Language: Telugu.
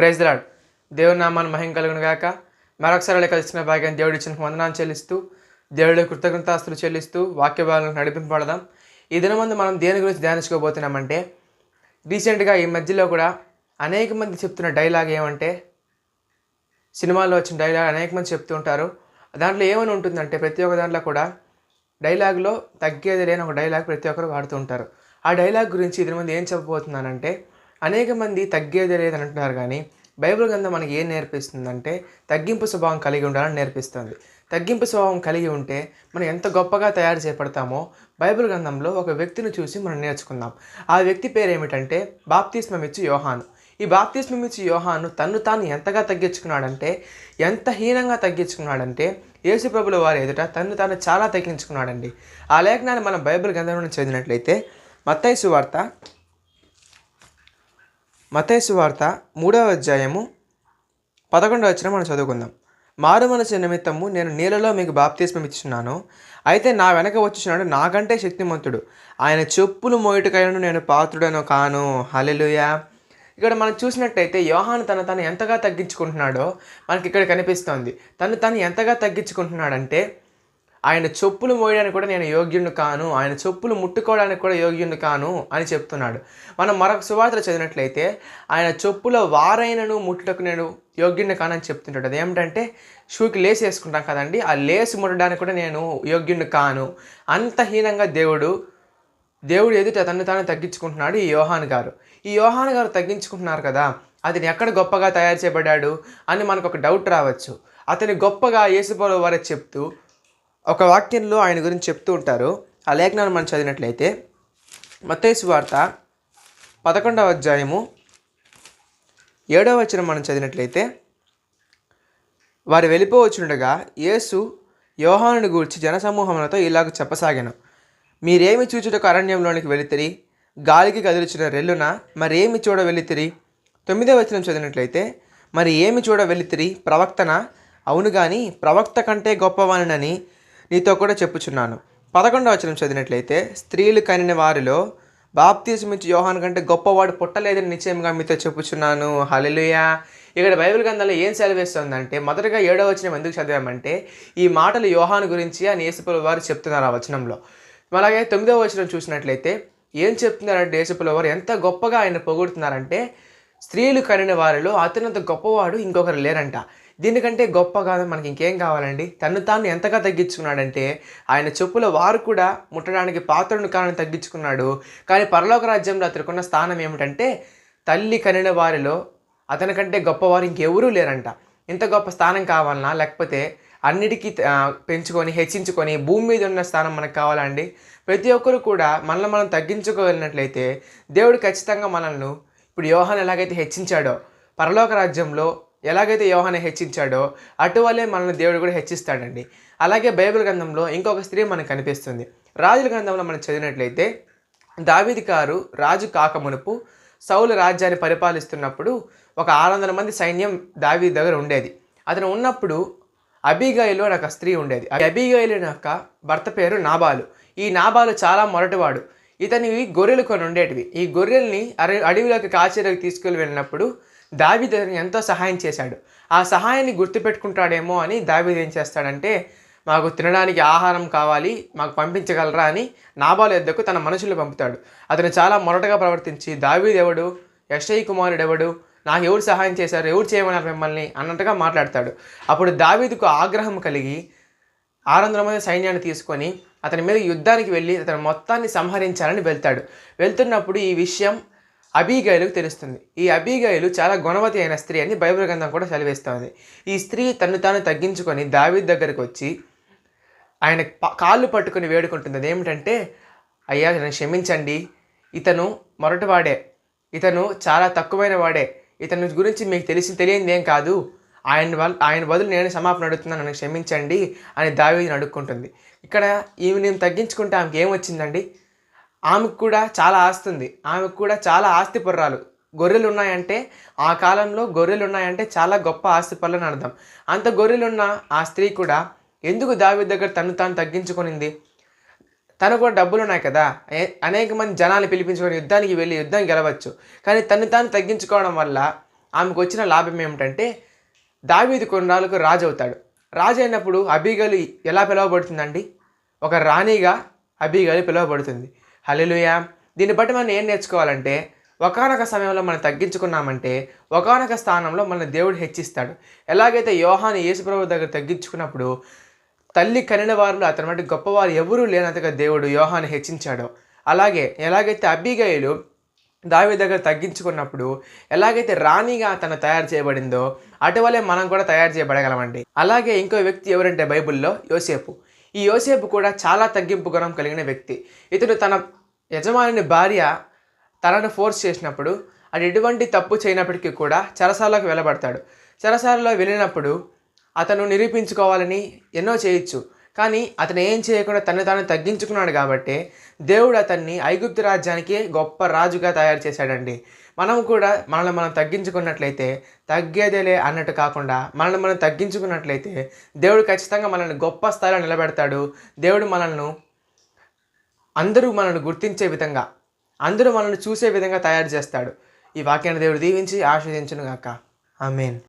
ప్రైజ్ రాడ్ దేవుని నామాన్ని మహిం కలుగును గాక. మరొకసారి కలిసిన భాగ్యం దేవుడి ఇచ్చిన వందనాన్ని చెల్లిస్తూ దేవుడి కృతజ్ఞతాస్తులు చెల్లిస్తూ వాక్యభాగాలను నడిపింపబడదాం. ఈ దినమందు మనం దేని గురించి ధ్యానించుకోబోతున్నామంటే రీసెంట్గా ఈ మధ్యలో కూడా అనేక మంది చెప్తున్న డైలాగ్ ఏమంటే సినిమాల్లో వచ్చిన డైలాగ్ అనేక మంది చెప్తూ ఉంటారు. దాంట్లో ఏమని ఉంటుందంటే ప్రతి ఒక్క దాంట్లో కూడా డైలాగ్లో తగ్గేది లేని ఒక డైలాగ్ ప్రతి ఒక్కరు వాడుతూ ఉంటారు. ఆ డైలాగ్ గురించి ఇది మంది ఏం చెప్పబోతున్నానంటే అనేక మంది తగ్గేది లేదని అంటున్నారు కానీ బైబిల్ గ్రంథం మనకి ఏం నేర్పిస్తుందంటే తగ్గింపు స్వభావం కలిగి ఉండాలని నేర్పిస్తుంది. తగ్గింపు స్వభావం కలిగి ఉంటే మనం ఎంత గొప్పగా తయారు చేపడతామో బైబిల్ గ్రంథంలో ఒక వ్యక్తిని చూసి మనం నేర్చుకుందాం. ఆ వ్యక్తి పేరు ఏమిటంటే బాప్తిస్మమిచ్చు యోహాను. ఈ బాప్తిస్మమిచ్చు యోహాను తన్ను తాను ఎంతగా తగ్గించుకున్నాడంటే ఎంత హీనంగా తగ్గించుకున్నాడంటే యేసుప్రభుల వారి ఎదుట తన్ను తాను చాలా తగ్గించుకున్నాడండి. ఆ లేఖనాన్ని మనం బైబిల్ గ్రంథంలో చదివినట్లయితే మత్తైసు వార్త మతేసు వార్త మూడవ అధ్యాయము పదకొండవ వచ్చిన మనం చదువుకుందాం. మారు మనసు నిమిత్తము నేను నీళ్ళలో మీకు బాప్తీస్మం ఇచ్చున్నాను అయితే నా వెనక వచ్చుచున్నాడు నాకంటే శక్తిమంతుడు. ఆయన చెప్పులు మోయటకైనను నేను పాత్రుడను కాను. హలెలుయా ఇక్కడ మనం చూసినట్టయితే యోహాను తను తను ఎంతగా తగ్గించుకుంటున్నాడో మనకి ఇక్కడ కనిపిస్తోంది. తను తను ఎంతగా తగ్గించుకుంటున్నాడంటే ఆయన చెప్పులు మోయడానికి కూడా నేను యోగ్యుని కాను ఆయన చెప్పులు ముట్టుకోవడానికి కూడా యోగ్యుని కాను అని చెప్తున్నాడు. మనం మరొక సువార్త చదివినట్లయితే ఆయన చెప్పుల వారైనను ముట్టుటకు నేను యోగ్యుని కానని చెప్తుంటాడు. అదేమిటంటే షూకి లేస్ వేసుకుంటాం కదండి ఆ లేస్ ముట్టడానికి కూడా నేను యోగ్యుని కాను. అంత హీనంగా దేవుడు దేవుడు ఎదుట తను తాను తగ్గించుకుంటున్నాడు ఈ యోహాన్ గారు. ఈ యోహాన్ గారు తగ్గించుకుంటున్నారు కదా అతను ఎక్కడ గొప్పగా తయారు చేయబడ్డాడు అని మనకు ఒక డౌట్ రావచ్చు. అతని గొప్పగా యేసుపౌలు వారే చెప్తూ ఒక వాక్యంలో ఆయన గురించి చెప్తూ ఉంటారు. ఆ లేఖనాన్ని మనం చదివినట్లయితే మత్తేసు వార్త పదకొండవ అధ్యాయము ఏడవ వచనం మనం చదివినట్లయితే వారు వెళ్ళిపోవచ్చుండగా యేసు యోహానుని గూర్చి జనసమూహములతో ఇలాగ చెప్పసాగాను. మీరేమి చూచుటకు అరణ్యంలోనికి వెళితిరి గాలికి కదిలిచిన రెల్లున మరేమి చూడ వెళితిరి తొమ్మిదవ వచనం చదివినట్లయితే మరి ఏమి చూడ వెళితిరి ప్రవక్తన? అవును కానీ ప్రవక్త కంటే గొప్పవానినని నీతో కూడా చెప్పుచున్నాను. పదకొండవ వచనం చదివినట్లయితే స్త్రీలు కనిన వారిలో బాప్తీసమిచ్చి యోహాన్ కంటే గొప్పవాడు పుట్టలేదని నిశ్చయంగా మీతో చెప్పుచున్నాను. హలలుయా ఇక్కడ బైబిల్ గ్రంథంలో ఏం సెలవిస్తుందంటే మొదటగా ఏడవ వచనం ఎందుకు చదివామంటే ఈ మాటలు యోహాన్ గురించి అని యేసుపుల వారు చెప్తున్నారు ఆ వచనంలో. అలాగే తొమ్మిదవ వచనం చూసినట్లయితే ఏం చెప్తున్నారంటే యేసుపుల వారు ఎంత గొప్పగా ఆయన పొగుడుతున్నారంటే స్త్రీలు కనిన వారిలో అత్యంత గొప్పవాడు ఇంకొకరు లేరంట. దీనికంటే గొప్పగా మనకి ఇంకేం కావాలండి? తను తాను ఎంతగా తగ్గించుకున్నాడంటే ఆయన చెప్పుల వారు కూడా ముట్టడానికి పాత్రను కాని తగ్గించుకున్నాడు. కానీ పరలోక రాజ్యంలో అతనికున్న స్థానం ఏమిటంటే తల్లి కనిన వారిలో అతనికంటే గొప్పవారు ఇంకెవరూ లేరంట. ఇంత గొప్ప స్థానం కావాలన్నా లేకపోతే అన్నిటికీ పెంచుకొని హెచ్చించుకొని భూమి మీద ఉన్న స్థానం మనకు కావాలండి ప్రతి ఒక్కరు కూడా మనల్ని మనం తగ్గించుకోగలిగినట్లయితే దేవుడు ఖచ్చితంగా మనల్ని ఇప్పుడు యోహాన్ ఎలాగైతే హెచ్చించాడో పరలోక రాజ్యంలో ఎలాగైతే యోహాన్ని హెచ్చించాడో అటువలే మనల్ని దేవుడు కూడా హెచ్చిస్తాడండి. అలాగే బైబిల్ గ్రంథంలో ఇంకొక స్త్రీ మనకు కనిపిస్తుంది. రాజుల గ్రంథంలో మనం చదివినట్లయితే దావిది గారు రాజు కాకమునుపు సౌలు రాజ్యాన్ని పరిపాలిస్తున్నప్పుడు ఒక ఆరు వందల మంది సైన్యం దావి దగ్గర ఉండేది. అతను ఉన్నప్పుడు అబీగాయిలో నాకు ఒక స్త్రీ ఉండేది. అబీగాయిలు అబీగాయిలో యొక్క భర్త పేరు నాబాలు. ఈ నాబాలు చాలా మొరటివాడు. ఇతనివి గొర్రెలు కొన్ని ఉండేటివి. ఈ గొర్రెల్ని అడవిలోకి కాచేరకు తీసుకెళ్ళి వెళ్ళినప్పుడు దావీదు ఎంతో సహాయం చేశాడు. ఆ సహాయాన్ని గుర్తుపెట్టుకుంటాడేమో అని దావీదు ఏం చేస్తాడంటే మాకు తినడానికి ఆహారం కావాలి మాకు పంపించగలరా అని నాబాలు ఎద్దకు తన మనుషులు పంపుతాడు. అతను చాలా మొరటగా ప్రవర్తించి దావీదు ఎవడు? యశయ్ కుమారుడు ఎవడు? నాకు ఎవరు సహాయం చేశారు? ఎవరు చేయమన్నారు మిమ్మల్ని? అన్నట్టుగా మాట్లాడతాడు. అప్పుడు దావీదుకు ఆగ్రహం కలిగి ఆరు వందల మంది సైన్యాన్ని తీసుకొని అతని మీద యుద్ధానికి వెళ్ళి అతను మొత్తాన్ని సంహరించాలని వెళ్తాడు. వెళ్తున్నప్పుడు ఈ విషయం అబీగాయలకు తెలుస్తుంది. ఈ అబీగాయలు చాలా గుణవతి అయిన స్త్రీ అని బైబిల్ గ్రంథం కూడా సెలవిస్తుంది. ఈ స్త్రీ తను తాను తగ్గించుకొని దావీద్ దగ్గరకు వచ్చి ఆయన కాళ్ళు పట్టుకొని వేడుకుంటుంది. అదేమిటంటే అయ్యా నన్ను క్షమించండి. ఇతను మొరటివాడే. ఇతను చాలా తక్కువైన వాడే. ఇతని గురించి మీకు తెలిసి తెలియంది ఏం కాదు. ఆయన వల్ల ఆయన బదులు నేను సమాపణ అడుగుతున్నాను. నన్ను క్షమించండి అని దావీదిని అడుక్కుంటుంది ఇక్కడ ఈమె నేను తగ్గించుకుంటే ఆమెకి ఏమొచ్చిందండి? ఆమెకు కూడా చాలా ఆస్తి ఉంది. ఆమెకు కూడా చాలా ఆస్తి పుర్రాలు. గొర్రెలు ఉన్నాయంటే ఆ కాలంలో గొర్రెలు ఉన్నాయంటే చాలా గొప్ప ఆస్తి పనులని అర్థం. అంత గొర్రెలున్న ఆ స్త్రీ కూడా ఎందుకు దావి దగ్గర తను తాను తగ్గించుకునింది? తను కూడా డబ్బులు ఉన్నాయి కదా అనేక మంది జనాలు పిలిపించుకొని యుద్ధానికి వెళ్ళి యుద్ధం గెలవచ్చు. కానీ తను తాను తగ్గించుకోవడం వల్ల ఆమెకు వచ్చిన లాభం ఏమిటంటే దావీది కొన్నాళ్ళకు రాజు అవుతాడు. రాజు అయినప్పుడు అబీగలు ఎలా పిలువబడుతుందండి? ఒక రాణిగా అబీగలు పిలువబడుతుంది. హల్లెలూయా. దీన్ని బట్టి మనం ఏం నేర్చుకోవాలంటే ఒకనొక సమయంలో మనం తగ్గించుకున్నామంటే ఒకనొక స్థానంలో మన దేవుడు హెచ్చిస్తాడు. ఎలాగైతే యోహాను యేసుప్రభు దగ్గర తగ్గించుకున్నప్పుడు తల్లి కనిన వారిలో అతని వంటి గొప్పవారు ఎవరూ లేనంతగా దేవుడు యోహాను హెచ్చించాడో. అలాగే ఎలాగైతే అబ్బిగాయలు దావి దగ్గర తగ్గించుకున్నప్పుడు ఎలాగైతే రాణిగా తను తయారు చేయబడిందో అటువలే మనం కూడా తయారు చేయబడగలమండి. అలాగే ఇంకో వ్యక్తి ఎవరంటే బైబిల్లో యోసేపు. ఈ యోసేపు కూడా చాలా తగ్గింపు గుణం కలిగిన వ్యక్తి. ఇతడు తన యజమానిని భార్య తనను ఫోర్స్ చేసినప్పుడు అది ఎటువంటి తప్పు చేయనప్పటికీ కూడా చెరసాలకు వెళ్ళబడతాడు చెరసాలలో వెళ్ళినప్పుడు అతను నిరూపించుకోవాలని ఎన్నో చేయొచ్చు. కానీ అతను ఏం చేయకుండా తను తాను తగ్గించుకున్నాడు కాబట్టి దేవుడు అతన్ని ఐగుప్తు రాజ్యానికి గొప్ప రాజుగా తయారు చేశాడండి. మనం కూడా మనల్ని మనం తగ్గించుకున్నట్లయితే తగ్గేదేలే అన్నట్టు కాకుండా మనల్ని మనం తగ్గించుకున్నట్లయితే దేవుడు ఖచ్చితంగా మనల్ని గొప్ప స్థాయిలో నిలబెడతాడు. దేవుడు మనల్ని అందరూ మనల్ని గుర్తించే విధంగా అందరూ మనల్ని చూసే విధంగా తయారు చేస్తాడు. ఈ వాక్యాన్ని దేవుడు దీవించి ఆస్వాదించును గాక ఆమెన్.